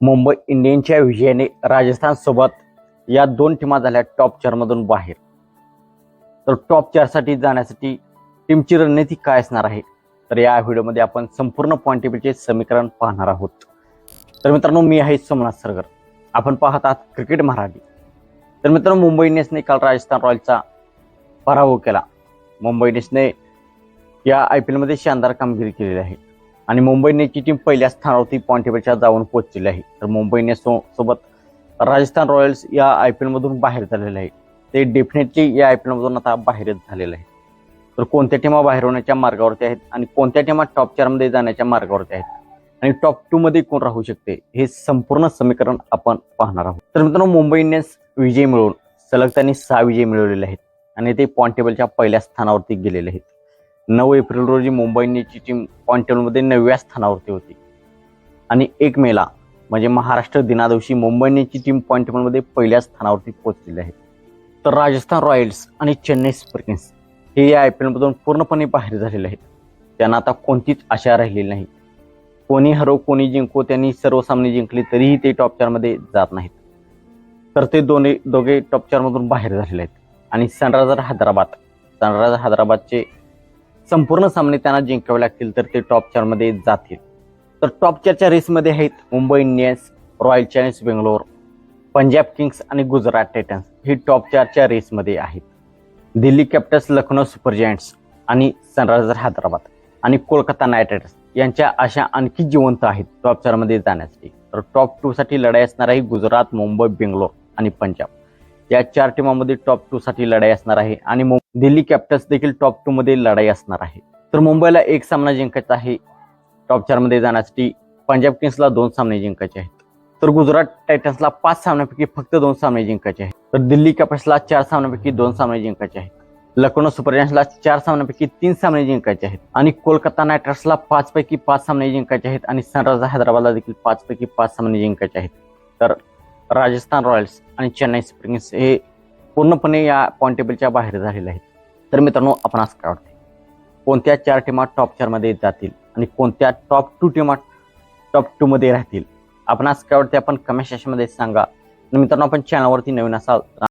मुंबई इंडियन्सच्या विजयाने राजस्थानसोबत या दोन टीमा झाल्या टॉप चारमधून बाहेर. तर टॉप चारसाठी जाण्यासाठी टीमची रणनीती काय असणार आहे? तर या व्हिडिओमध्ये आपण संपूर्ण पॉईंट टेबलचे समीकरण पाहणार आहोत. तर मित्रांनो मी आहे सोमनाथ सरगर. आपण पाहत आहात क्रिकेट मराठी. तर मित्रांनो मुंबई इंडियन्सने काल राजस्थान रॉयल्सचा पराभव केला. मुंबई इंडियन्सने या आय पी एलमध्ये शानदार कामगिरी केलेली आहे. आणि मुंबई इंडियन्सची टीम पहिल्या स्थानावरती पॉईंट टेबलच्या जाऊन पोहोचलेली आहे. तर मुंबई इंडियन्स सो- सोबत राजस्थान रॉयल्स या आय पी एलमधून बाहेर झालेलं आहे. ते डेफिनेटली या आय पी एलमधून आता बाहेरच झालेलं आहे. तर कोणत्या टीमा बाहेर होण्याच्या मार्गावरती आहेत आणि कोणत्या टीमा टॉप चारमध्ये जाण्याच्या मार्गावरती आहेत? आणि टॉप टू मध्ये कोण राहू शकते? हे संपूर्ण समीकरण आपण पाहणार आहोत. तर मित्रांनो मुंबई इंडियन्स विजय मिळवून सलग त्यांनी सहा विजय मिळवलेले आहेत. आणि ते पॉईंट टेबलच्या पहिल्या स्थानावरती गेलेले आहेत. नऊ एप्रिल रोजी मुंबई इंडियन्सची टीम पॉईंट नवव्या स्थानावरती होती. आणि एक मेला म्हणजे महाराष्ट्र दिनादिवशी मुंबई इंडियन्सची टीम पॉईंट पहिल्या स्थानावरती पोहोचलेली आहे. तर राजस्थान रॉयल्स आणि चेन्नई सुपर किंग्स हे या आय पी एलमधून पूर्णपणे बाहेर झालेले आहेत. त्यांना आता कोणतीच आशा राहिलेली नाही. कोणी हरो कोणी जिंको त्यांनी सर्व सामने जिंकले तरीही ते टॉप चारमध्ये जात नाहीत. तर ते दोन्ही दोघे टॉप चारमधून बाहेर झालेले आहेत. आणि सनरायझर हैदराबाद सनरायझर हैदराबादचे संपूर्ण सामने त्यांना जिंकावे लागतील तर ते टॉप चारमध्ये जातील. तर टॉप चारच्या रेसमध्ये आहेत Mumbai Indians royal challenge Bangalore Punjab kings आणि गुजरात टायटन्स. ही टॉप चारच्या रेसमध्ये आहेत. Delhi capitals Lucknow super giants आणि सनरायझर हैदराबाद आणि कोलकाता नाईट रायडर्स यांच्या अशा आणखी जिवंत आहेत टॉप चारमध्ये जाण्यासाठी. तर टॉप टूसाठी लढाई असणार आहे गुजरात मुंबई बेंगलोर आणि पंजाब. या चार टीमामध्ये टॉप टू साठी लढाई असणार आहे. आणि दिल्ली कॅपिटल्स देखील टॉप टू मध्ये लढाई असणार आहे. तर मुंबईला एक सामना जिंकायचा आहे. टॉप चारमध्ये जाण्यासाठी पंजाब किंग्सला दोन सामने जिंकायचे आहेत. तर गुजरात टायटन्सला पाच सामन्यापैकी फक्त दोन सामने जिंकायचे आहेत. तर दिल्ली कॅपिटल्सला चार सामन्यापैकी दोन सामने जिंकायचे आहेत. लखनौ सुपर जायंट्सला चार सामन्यापैकी तीन सामने जिंकायचे आहेत. आणि कोलकाता नाईट रायडर्सला पाच पैकी पाच सामने जिंकायचे आहेत. आणि सनरायझर हैदराबादला देखील पाच पैकी पाच सामने जिंकायचे आहेत. तर राजस्थान रॉयल्स आणि चेन्नई सुपर किंग्स हे पूर्णपणे या पॉईंट टेबलच्या बाहेर झालेले आहेत. तर मित्रांनो आपण असं काय वाटते कोणत्या चार टीमा टॉप चारमध्ये जातील आणि कोणत्या टॉप टू टीमा टॉप टू मध्ये राहतील? आपण आज काय वाटते आपण कमेंट सेशनमध्ये सांगा. मित्रांनो आपण चॅनलवरती नवीन असाल